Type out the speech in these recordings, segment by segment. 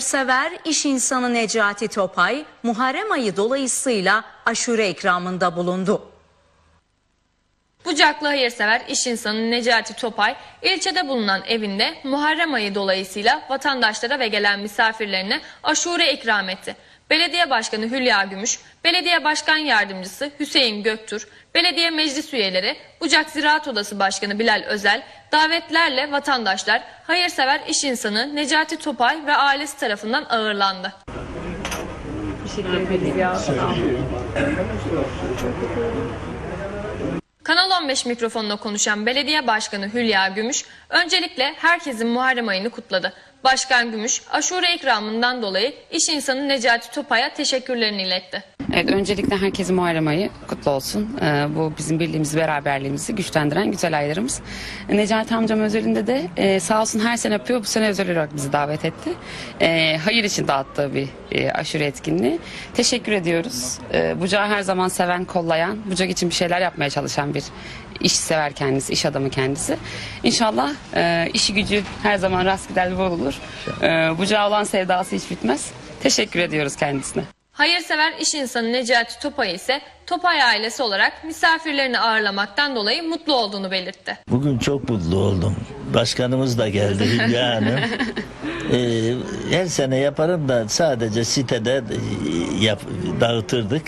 Hayırsever iş insanı Necati Topay, Muharrem ayı dolayısıyla aşure ikramında bulundu. Bucaklı hayırsever iş insanı Necati Topay, ilçede bulunan evinde Muharrem ayı dolayısıyla vatandaşlara ve gelen misafirlerine aşure ikram etti. Belediye Başkanı Hülya Gümüş, Belediye Başkan Yardımcısı Hüseyin Göktur, Belediye Meclis üyeleri, Bucak Ziraat Odası Başkanı Bilal Özel, davetlerle vatandaşlar hayırsever iş insanı Necati Topay ve ailesi tarafından ağırlandı. Kanal 15 mikrofonuna konuşan Belediye Başkanı Hülya Gümüş, öncelikle herkesin Muharrem ayını kutladı. Başkan Gümüş, aşure ikramından dolayı iş insanı Necati Topay'a teşekkürlerini iletti. Evet, öncelikle herkesin Muharrem ayı kutlu olsun. Ee, bu bizim birliğimizi, beraberliğimizi güçlendiren güzel aylarımız. Necati amcam özelinde de e, sağ olsun her sene yapıyor. Bu sene özel olarak bizi davet etti. E, hayır için dağıttığı bir e, aşure etkinliği. Teşekkür ediyoruz. E, Bucağı her zaman seven, kollayan, Bucak için bir şeyler yapmaya çalışan bir işsever kendisi, iş adamı kendisi. İnşallah e, işi gücü her zaman rast gider bol olur. E, Bucağı olan sevdası hiç bitmez. Teşekkür ediyoruz kendisine. Hayırsever iş insanı Necati Topay ise Topay ailesi olarak misafirlerini ağırlamaktan dolayı mutlu olduğunu belirtti. Bugün çok mutlu oldum. Başkanımız da geldi Hülya Hanım. Ee, her sene yaparım da sadece sitede e, yap, dağıtırdık.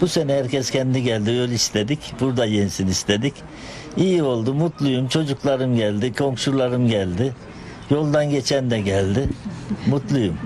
Bu sene herkes kendi geldi öyle istedik. Burada yensin istedik. İyi oldu mutluyum. Çocuklarım geldi, komşularım geldi. Yoldan geçen de geldi. Mutluyum.